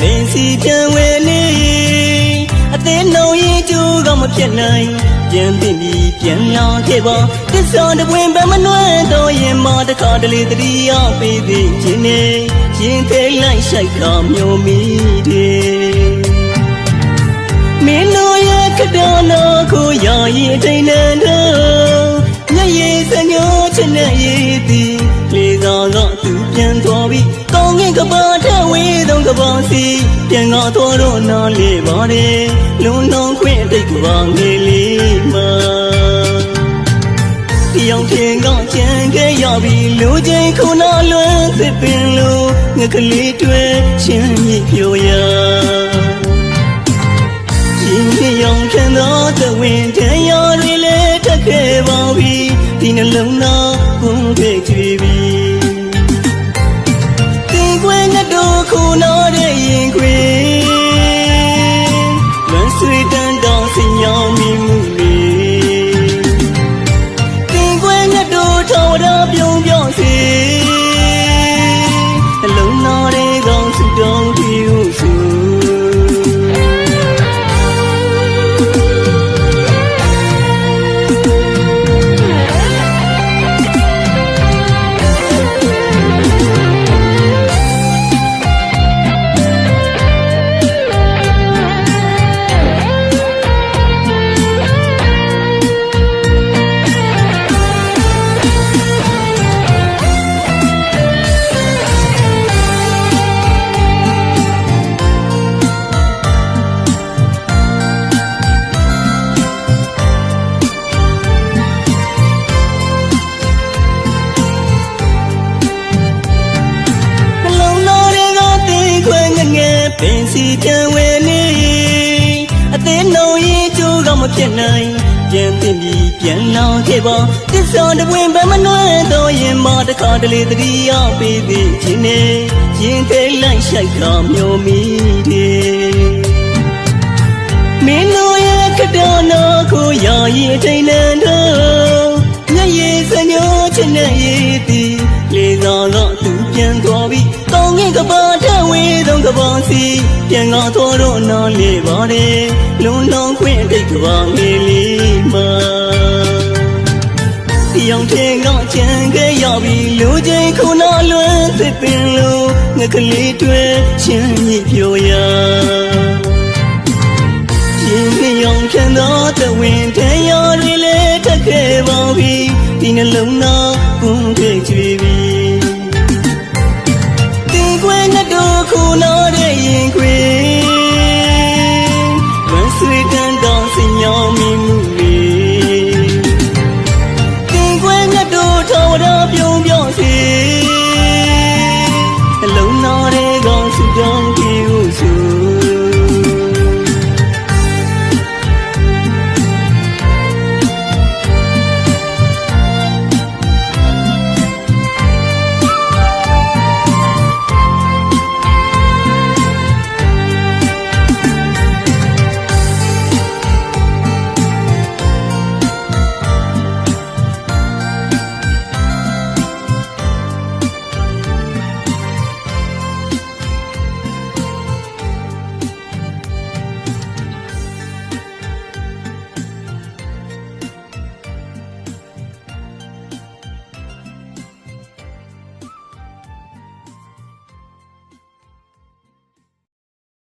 ပင်စီပြန်ဝဲနေအသေးနှုံရင်ကျိုးကမဖြစ်နိုင်ပြန်တင်ပြီးပြန်လာခဲ့ပါတစ္ဆာတပွင့်ပဲမနှွဲတော့ရင်မတခါတလေတတိယပေးသေးခြင်းနဲ့ရင်သေးလိုက်ရှိုက်ကမျိုးမိတယ်မင်းတို့ရဲ့ကတော်တော်ကိုရာရင်ထိန်နေတော့ညရေစညိုချင်တဲ့ရည်သည်လေသာကသူ ပြန်သွားပြီးကောင်းကင်ကပါထဝေးသုံးကပါစီပြန်ကားတော်တော့နားလေပါတယ်လုံလုံးခွင့်တိတ်ကပါငယ်လေးမှာပြောင်းထင်ကကြံခဲ့ရပြီလူချင်းခုနလွမ်းသစ်ပင်လိုငကလေးတွေချင်းမြပြောရရှင်ပြရောင်ခံသောသဝင်းတန်ရော်တွေလည်းတက်ခဲ့ပါပြီဒီနှလုံးသားဘုံခဲ့ကြွေပြီ ခုနော်တဲ့ရင်ခွေလွန်ဆွေတန်တောင်စင်ရောင်မိမှုလေတင်ခွေငတ်တို့ထော်တော်ပြုံးပြောင်းစေနှလုံးသားတွေကောင်းစုတောင်းကြည့်ဟုဆို ပင်စီပြန်ဝဲနေအသေးနှုံရင်ကျိုးကမဖြစ်နိုင်ပြန်တင်ပြီးပြန်လောင်ခဲ့ပါတစ္ဆာတပွင့်ပဲမနှွဲတော့ရင်မတခါတလေတတိယပေးသေးခြင်းနဲ့ရင်သေးလိုက်ရှိုက်ကမျိုးမိတယ်မင်းတို့ရဲ့ကတော်တော်ကိုရာရင်ထိန်နေတော့ညရေစညိုချင်တဲ့ရည်သည်လေသာကသူပြန်သွားပြီးကောင်းကင်ကပါထဝေးသုံး ကပါစီပြန်ကားတော်တော့နားလေပါတယ်လုံလုံးခွင့်တိတ်ကပါငယ်လေးမှာရောင်တင်ကကြံခဲ့ရပြီလူချင်းခုနလွမ်းသစ်ပင်လိုငကလေးတွေချင်းမြပြောရရှင်ပြရောင်ခံသောတဝင်းတန်ရော်တွေလည်းတက်ခဲ့ပါပြီဒီနှလုံးသားပုံခဲ့ကြွေပြီ တင်ခွေနဲ့တို့ခုနော်တဲ့ရင်ခွေ